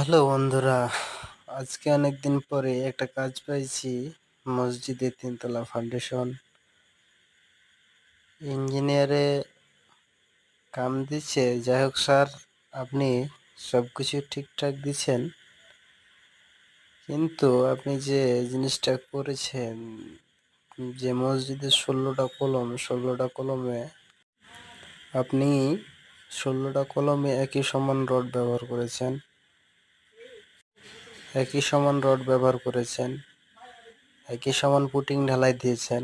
Hello বন্ধুরা, আজকে অনেক দিন পরে একটা কাজ পাইছি, মসজিদে তিনতলা ফাউন্ডেশন ইঞ্জিনিয়ারে কাম দিচ্ছে, যাই হোক স্যার, আপনি সব কিছু ঠিকঠাক দিচ্ছেন। কিন্তু আপনি যে জিনিসটা করেছেন, যে মসজিদে ষোলোটা কলম, ষোলোটা কলমে আপনি ষোলোটা কলমে একই সমান রড ব্যবহার করেছেন। একই সমান রড ব্যবহার করেছেন, একই সমান পুটিং ঢালাই দিয়েছেন,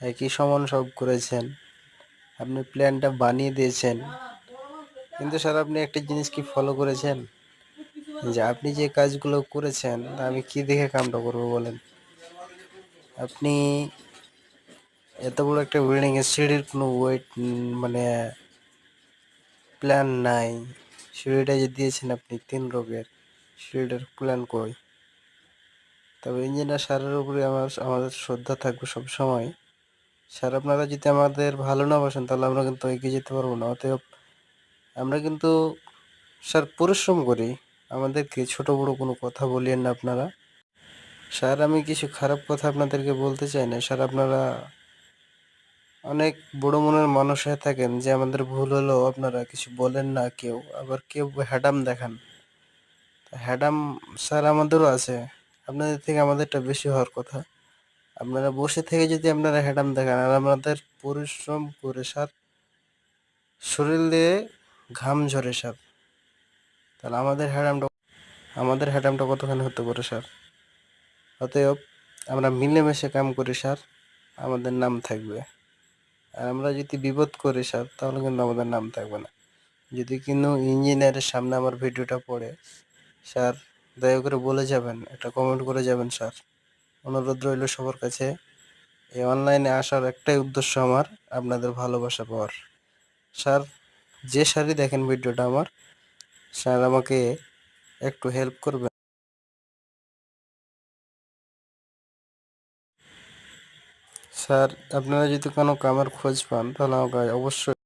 একই সমান সব করেছেন, আপনি প্ল্যানটা বানিয়ে দিয়েছেন। কিন্তু স্যার, আপনি একটা জিনিস কি ফলো করেছেন? যে আপনি যে কাজগুলো করেছেন, আমি কি দেখে কামটা করব বলেন? আপনি এত বড় একটা বিল্ডিং এর সিঁড়ির কোনো ওয়েট মানে প্ল্যান নাই। সিঁড়িটা যে দিয়েছেন আপনি, তিন রোগের। সিঁড়িটার প্ল্যান কই তবে ইঞ্জিনিয়ার স্যারের উপরে আমার, আমাদের শ্রদ্ধা থাকবে সব সময় স্যার, আপনারা যদি আমাদের ভালো না বাসেন, তাহলে আমরা কিন্তু এগিয়ে যেতে পারব না। অতএব আমরা কিন্তু, স্যার, পরিশ্রম করি। আমাদেরকে ছোট বড় কোনো কথা বলিয়েন না আপনারা। স্যার, আমি কিছু খারাপ কথা আপনাদেরকে বলতে চাই না। স্যার, আপনারা অনেক বড় মনের মানুষ হয়ে থাকেন যে আমাদের ভুল হলেও আপনারা কিছু বলেন না কেউ। আবার কেউ হ্যাডাম দেখান। হ্যাডাম স্যার আমাদেরও আছে। আপনাদের থেকে আমাদেরটা বেশি হওয়ার কথা। আপনারা বসে থেকে যদি আপনারা হ্যাডাম দেখান, আর আমাদের পরিশ্রম করে স্যার, শরীর দিয়ে ঘাম ঝরে স্যার। তাহলে আমাদের হ্যাডামটা আমাদের হ্যাডামটা কতখানি হতে পারে স্যার? অতএব আমরা মিলেমিশে কাম করি স্যার, আমাদের নাম থাকবে। আর আমরা যদি বিপদ করি স্যার, তাহলে কিন্তু আমাদের নাম থাকবে না। যদি কিন্তু ইঞ্জিনিয়ারের সামনে আমার ভিডিওটা পড়ে স্যার, দয়া করে বলে যাবেন একটা কমেন্ট করে যাবেন স্যার। অনুরোধ রইল সবার কাছে, এই অনলাইনে আসার একটাই উদ্দেশ্য আমার, আপনাদের ভালোবাসা পাওয়ার। স্যার, যে স্যারই দেখেন ভিডিওটা আমার, স্যার আমাকে একটু হেল্প করবেন। স্যার, আপনারা যদি কোনো কামের খোঁজ পান, তাহলে আমাকে অবশ্যই